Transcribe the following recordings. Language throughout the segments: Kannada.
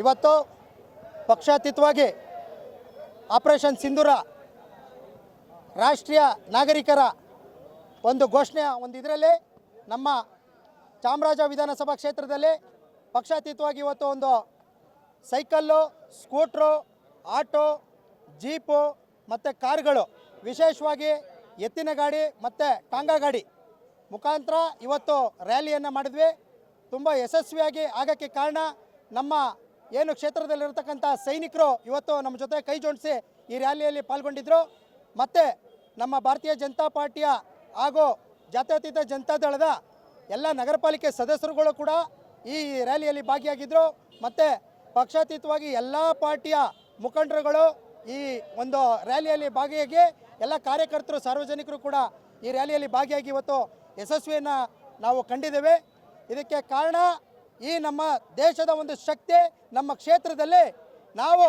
ಇವತ್ತು ಪಕ್ಷಾತೀತವಾಗಿ ಆಪರೇಷನ್ ಸಿಂಧೂರ ರಾಷ್ಟ್ರೀಯ ನಾಗರಿಕರ ಒಂದು ಘೋಷಣೆ, ಒಂದು ಇದರಲ್ಲಿ ನಮ್ಮ ಚಾಮರಾಜ ವಿಧಾನಸಭಾ ಕ್ಷೇತ್ರದಲ್ಲಿ ಪಕ್ಷಾತೀತವಾಗಿ ಇವತ್ತು ಒಂದು ಸೈಕಲ್ಲು, ಸ್ಕೂಟ್ರು, ಆಟೋ, ಜೀಪು ಮತ್ತು ಕಾರ್ಗಳು ವಿಶೇಷವಾಗಿ ಎತ್ತಿನ ಗಾಡಿ ಮತ್ತು ಟಾಂಗಾ ಗಾಡಿ ಮುಖಾಂತರ ಇವತ್ತು ರ್ಯಾಲಿಯನ್ನು ಮಾಡಿದ್ವಿ. ತುಂಬ ಯಶಸ್ವಿಯಾಗಿ ಆಗೋಕ್ಕೆ ಕಾರಣ ನಮ್ಮ ಏನು ಕ್ಷೇತ್ರದಲ್ಲಿರತಕ್ಕಂಥ ಸೈನಿಕರು ಇವತ್ತು ನಮ್ಮ ಜೊತೆ ಕೈ ಜೋಡಿಸಿ ಈ ರ್ಯಾಲಿಯಲ್ಲಿ ಪಾಲ್ಗೊಂಡಿದ್ರು. ಮತ್ತು ನಮ್ಮ ಭಾರತೀಯ ಜನತಾ ಪಾರ್ಟಿಯ ಹಾಗೂ ಜಾತ್ಯತೀತ ಜನತಾದಳದ ಎಲ್ಲ ನಗರ ಪಾಲಿಕೆ ಸದಸ್ಯರುಗಳು ಕೂಡ ಈ ರ್ಯಾಲಿಯಲ್ಲಿ ಭಾಗಿಯಾಗಿದ್ದರು ಮತ್ತು ಪಕ್ಷಾತೀತವಾಗಿ ಎಲ್ಲ ಪಾರ್ಟಿಯ ಮುಖಂಡರುಗಳು ಈ ಒಂದು ರ್ಯಾಲಿಯಲ್ಲಿ ಭಾಗಿಯಾಗಿ ಎಲ್ಲ ಕಾರ್ಯಕರ್ತರು, ಸಾರ್ವಜನಿಕರು ಕೂಡ ಈ ರ್ಯಾಲಿಯಲ್ಲಿ ಭಾಗಿಯಾಗಿ ಇವತ್ತು ಯಶಸ್ವಿಯನ್ನು ನಾವು ಕಂಡಿದ್ದೇವೆ. ಇದಕ್ಕೆ ಕಾರಣ ಈ ನಮ್ಮ ದೇಶದ ಒಂದು ಶಕ್ತಿ ನಮ್ಮ ಕ್ಷೇತ್ರದಲ್ಲಿ ನಾವು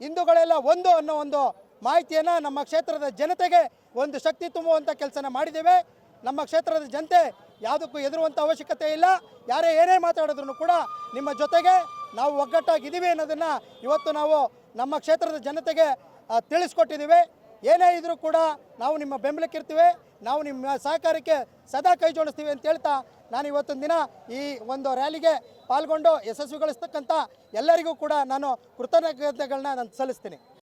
ಹಿಂದೂಗಳೆಲ್ಲ ಒಂದು ಅನ್ನೋ ಒಂದು ಮಾಹಿತಿಯನ್ನು ನಮ್ಮ ಕ್ಷೇತ್ರದ ಜನತೆಗೆ ಒಂದು ಶಕ್ತಿ ತುಂಬುವಂಥ ಕೆಲಸನ ಮಾಡಿದ್ದೇವೆ. ನಮ್ಮ ಕ್ಷೇತ್ರದ ಜನತೆ ಯಾವುದಕ್ಕೂ ಎದುರುವಂಥ ಅವಶ್ಯಕತೆ ಇಲ್ಲ. ಯಾರೇ ಏನೇ ಮಾತಾಡಿದ್ರು ಕೂಡ ನಿಮ್ಮ ಜೊತೆಗೆ ನಾವು ಒಗ್ಗಟ್ಟಾಗಿದ್ದೀವಿ ಅನ್ನೋದನ್ನು ಇವತ್ತು ನಾವು ನಮ್ಮ ಕ್ಷೇತ್ರದ ಜನತೆಗೆ ತಿಳಿಸ್ಕೊಟ್ಟಿದ್ದೀವಿ. ಏನೇ ಇದ್ರೂ ಕೂಡ ನಾವು ನಿಮ್ಮ ಬೆಂಬಲಕ್ಕಿರ್ತೀವಿ, ನಾವು ನಿಮ್ಮ ಸಹಕಾರಕ್ಕೆ ಸದಾ ಕೈ ಜೋಡಿಸ್ತೀವಿ ಅಂತ ಹೇಳ್ತಾ ನಾನು ಇವತ್ತೊಂದು ದಿನ ಈ ಒಂದು ರ್ಯಾಲಿಗೆ ಪಾಲ್ಗೊಂಡು ಯಶಸ್ವಿಗೊಳಿಸ್ತಕ್ಕಂಥ ಎಲ್ಲರಿಗೂ ಕೂಡ ನಾನು ಕೃತಜ್ಞತೆಗಳನ್ನ ನಾನು ಸಲ್ಲಿಸ್ತೀನಿ.